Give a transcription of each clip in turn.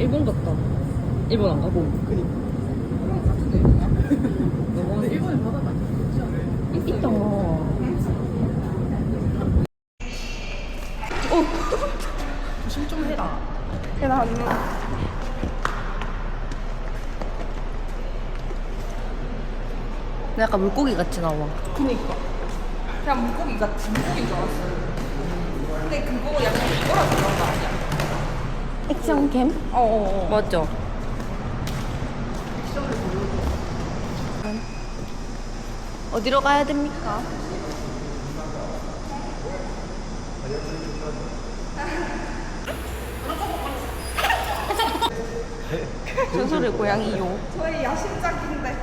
일본 같다. 일본 안 가고. 그니까. 너무 근데 일본에 바다가 있지 않아요? 있다. 조심 좀 해라. 해나 안 나. 약간 물고기 같이 나와. 그니까. 그냥 물고기 같이 물고기인 줄 알았어요. 근데 그거 약간 이거라서 그런 거 아니야? 액션캠? 어어어. 맞죠? 어디로 가야 됩니까? 전설의 고양이요. 저의 야심작인데.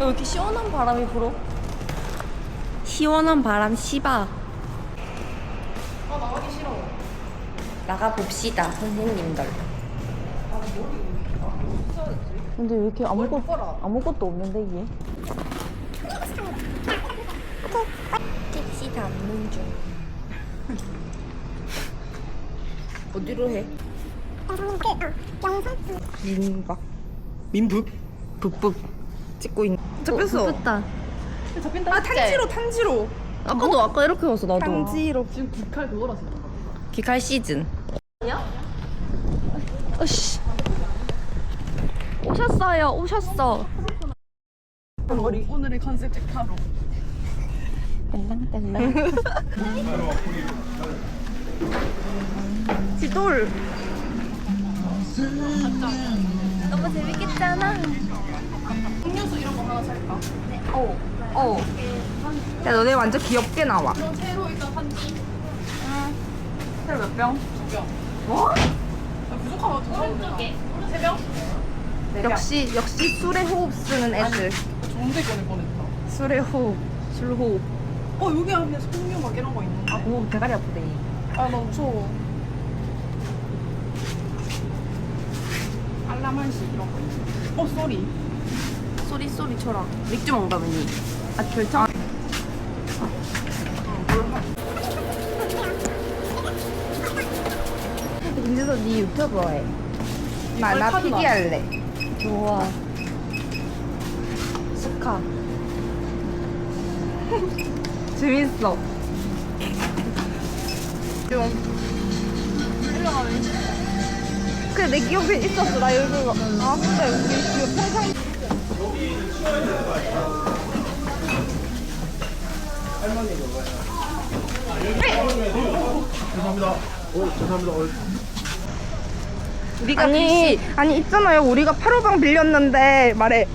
왜 이렇게 시원한 바람이 불어? 시원한 바람 씨바. 아 나가기 싫어. 나가 봅시다, 선생님들. 근데 왜 이렇게 아무것. 아무것도 없는데 이게? 택시 담는 중. 어디로 해? 민박. 민북? 북북. 찍고 있는. 잡혔어. 잡혔다. 잡힌다. 아 탄지로 탄지로. 아까도 아까 이렇게 왔어 나도. 탄지로. 지금 굴칼 그거라서. 기칼 시즌. 아니야? 어씨. 오셨어요. 오셨어. 오늘의 컨셉 체크하러. 딸랑딸랑. 지돌. 너무 재밌겠잖아. 음료수 이런 거 하나 살까? 어. 어. 야 너네 완전 귀엽게 나와. 새로 일단 한지 새로 몇 병? 두 병. 뭐? 아, 부족하면 두 병. 오른쪽에. 세 병? 역시 역시 술의 호흡 쓰는 애들. 좋은데 꺼낼 뻔했다. 술의 호흡. 술 호흡. 어 여기 안에 소금류 막 이런 거 있는데. 오 대가리 아프대. 아, 나 무서워. 알라만시 이런 거 있어. 어, 쏘리. 쏘리 쏘리 쳐라. 맥주 먹다더니. 아 결정. 김지서 네 유튜버 해. 나, 나 헐, 피기 할래. 좋아. 스카. 재밌어. 일어나네. 그래 내 기억에 있었어. 나 여기 아 근데 우리 그 평상 죄송합니다. 어, 죄송합니다. 어, 우리가 아니, 아니, 있잖아요. 우리가 8호방 빌렸는데, 말해.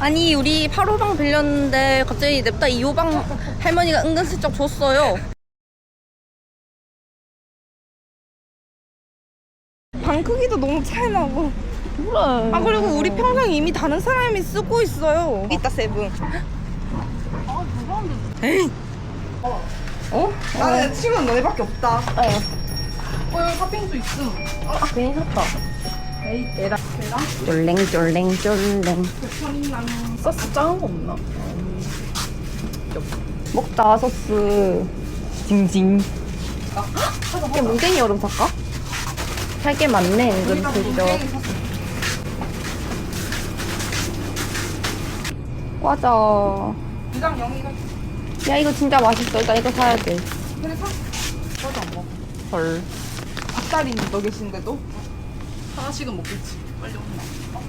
아니 우리 8호방 빌렸는데 갑자기 냅다 2호방 할머니가 은근슬쩍 줬어요. 방 크기도 너무 차이 나고. 그래. 아, 그리고 우리 평상 이미 다른 사람이 쓰고 있어요. 이따 세븐. 어? 나는 친구는 너네밖에 없다. 어. 어, 여기 팥빙수 있음. 아 괜히 샀다. 에이, 에라. 에라? 쫄랭 쫄랭 쫄랭. 백천이랑 소스 작은 거 없나? 먹자 소스. 징징. 이게 뭉땡이 얼음 살까? 살 게 많네 은근 슬쩍. 과자. 이장 영이가 야 이거 진짜 맛있어. 일단 이거 사야 돼. 그래 사. 저도 안 먹어. 헐. 닭다리는 너 계신데도? 하나씩은 먹겠지. 빨리 온나.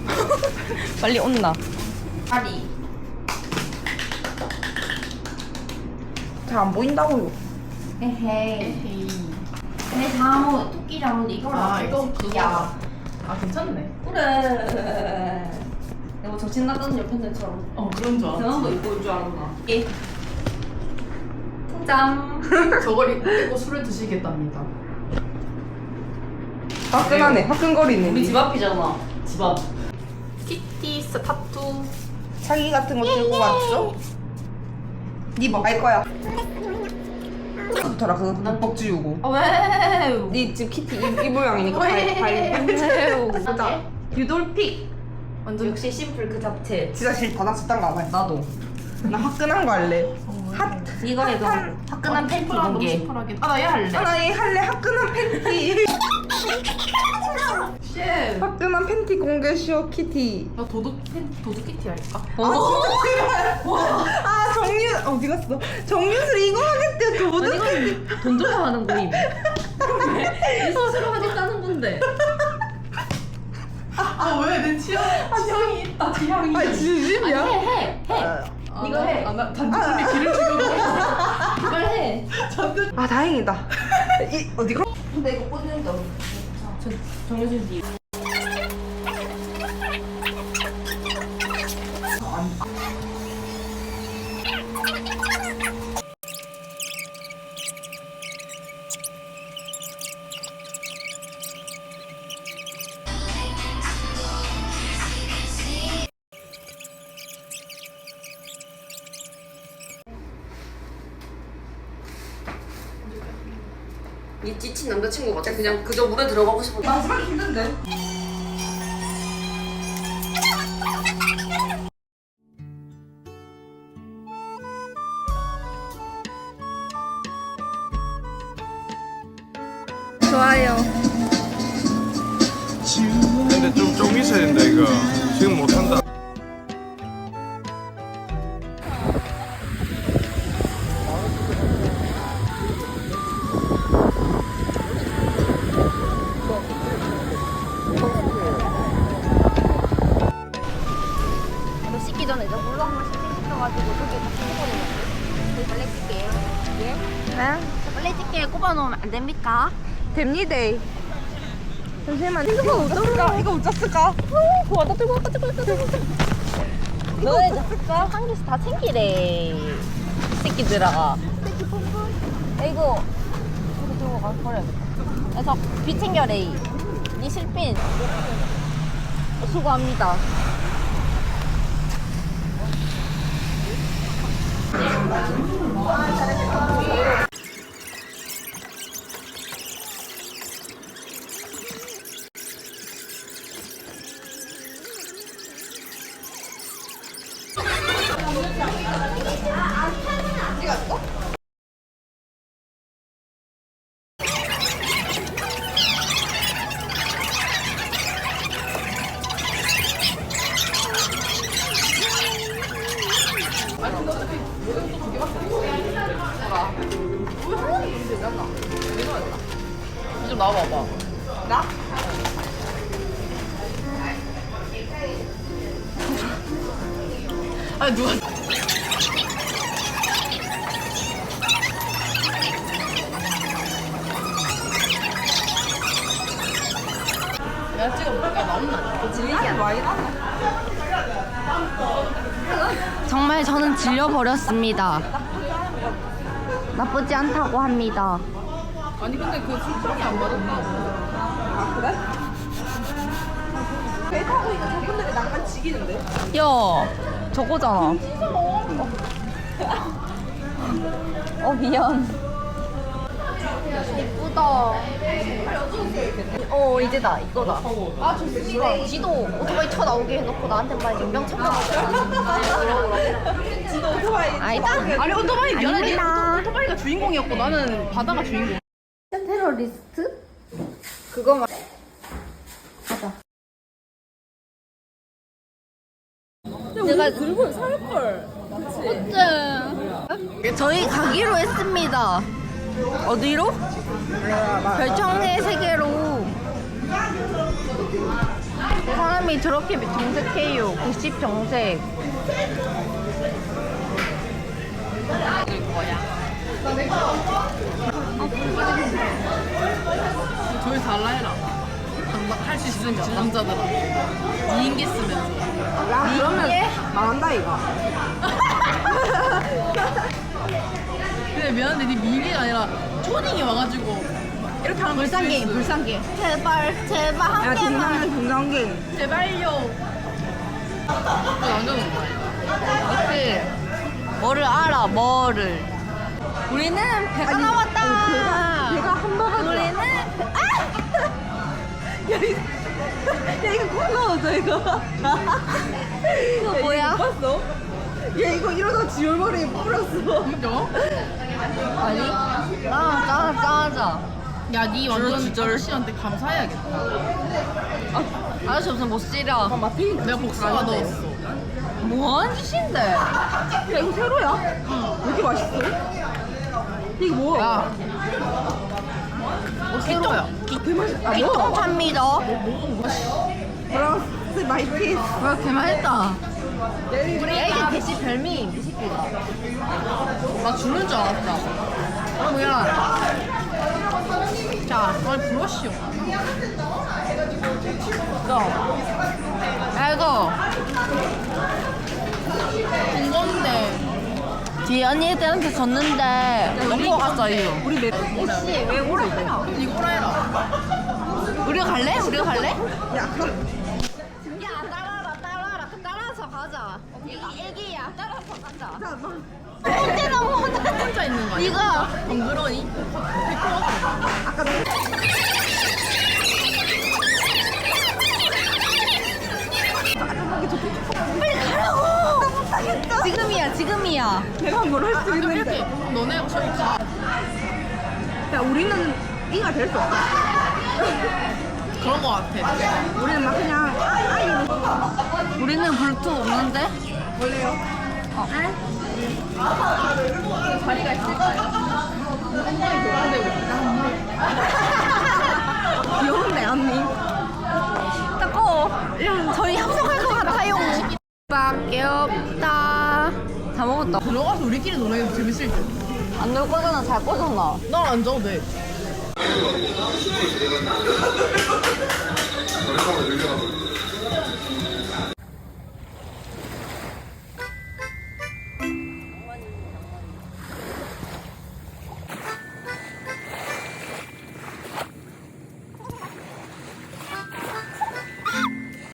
빨리 온나. 다리. 잘 안 보인다고요. 에헤이. 근데 장어 토끼 장어도 이거로 아, 이거 야 아, 괜찮네. 그래. 내가 정신 나가는 옆편들처럼 어, 그런 줄 이상한 거 입고 올 줄 알았나? 예. 짠. 저걸 입고 술을 드시겠답니다. 화끈하네, 화끈거리네. 우리 집 앞이잖아. 집 앞. 키티 스 타투. 차기 같은 거 들고 왔죠? 니뭐 할 거야? 부터라 그거 뻑뻑 지우고. 아 왜? 니 지금 키티 이, 이 모양이니까 발, 왜? 발. 보자. 유돌픽. 완전 역시 심플 그 자체. 진짜 싫다. 나안 해. 나도. 나 화끈한 거 할래. 어, 핫. 이거 이거 화끈한 팬티 공개 아나 얘 할래. 아나 얘 할래 화끈한 팬티. 쉣. 화끈한 팬티 공개 쇼 키티. 나 도둑 팬 도둑 키티 할까? 아 진짜 제발. 아 정유 어디 갔어? 정유슬 이거 하겠대 그 모든 팬티. 돈 주고 하는 거임 이 스스로 하겠다는 건데 아 왜 내 취향 취향이 있다 취향이. 아 진심이야? 해 해 해. 이거 해. 아나 단지 길을 죽여고. 이걸 해 아 다행이다. 이 어디가? 근데 이거 어디 저 정효진 씨 이 지친 남자친구 같아. 그냥 그저 물에 들어가고 싶어. 마지막 힘든데. 좋아요. 근데 좀, 좀 있어야 된다, 이거. 지금 못한다. 네? 찢게 꼽아놓으면 안 됩니까? 됩니다. 잠시만. 이거 못 짰을까? 이거 못 짰을까? 좋아 나 들고 왔다 들고 왔다 들고 왔다 너네 진짜 한 개씩 다 챙기래 이 새끼들아 야 이거 이거 들고 가 버려야겠다 그래서 비 챙겨래 니 실핀 수고합니다 좀 아 누가? 내가 찍어볼까? 나온나? 질리지 않아. 정말 저는 질려버렸습니다 나쁘지 않다고 합니다 아니 근데 그 술밖에 안 받았나? 아 그래? 배 타고 있는 저분들이 낭만 지기는데? 야 저거잖아 어 미안 이쁘다 어 이제다 이거다 아 좋습니다 지도 오토바이 쳐 나오게 해놓고 나한테만 연병 쳐 지도 오토바이. 아니다 아니 오토바이 미안해. 오토바이가 주인공이었고 나는 바다가 주인공. 테러리스트? 그거 말 내가 들고 살걸. 어째 저희 가기로 했습니다. 어디로? 별청의 세계로. 사람이 저렇게 정색해요. 90 정색. 저희 달라 해라. 할 수 있으면 남자들아. 니인기 쓰면서. 야 그러면 망한다 이거. 근데 미안한데 니 미인이 아니라 초딩이 와가지고 막 이렇게 하는 거 불쌍해 불쌍해 제발 제발 한야 개만 동남는 동남갱. 제발요 그 그치 뭐를 알아 뭐를 우리는 배가 나왔다 어, 배가- 배가 hamburger. 우리는 배... 아! 야 이거 꼭 넣어줘 이거. 이거 뭐야? 봤어? 얘 이거 이러다 지올머리에 뿌렸어. 진짜? 아니? 아, 짜, 짜자. 야, 니 완전 아저씨한테 감사해야겠다. 아저씨 무슨 못 쓰려. 내가 복숭아 넣었어. 뭐하는 짓인데? 야 이거 새로야? 왜 이렇게 맛있어? 이거 뭐야? 야. 어. 개맛있다. 기똥차입니다. 브라우스 마이티. 와, 개맛있다. 야, 이게 대시 별명임, 이 새끼가. 나 죽는 줄 알았다. 어, 뭐야. 자, 아니, 브러쉬요. 야, 이거. 준 건데. 뒤에 언니들한테 줬는데, 갔어, 이거. 우리 내. 씨, 왜 오래 해? 이거라 해라. 우리가 갈래? 우리가 갈래? 야. 야, 따라라, 따라라. 따라서 가자. 애기, 애기야. 따라서 가자. 자, 너. 언제 너무 혼자 있는 거 아니야? 이거. 안 그러니? 빨리 가라고. 지금이야, 지금이야. 내가 뭘 할 수 있는데. 이렇게. 너네 저기 가. 야, 우리는 이가 될 수 없다. 그런 거 같아. 우리는 막 그냥 아, 이거 우리는 불트 없는데? 원래요. 어. 자리가 있을까요? 귀여운데 언니. 자꾸 저희 합석할 것 같아요. 수밖에 없다. 다 먹었다. 들어가서 우리끼리 노래해도 재밌을 듯. 안놀 거잖아, 잘 거잖아. 난안 자도 돼.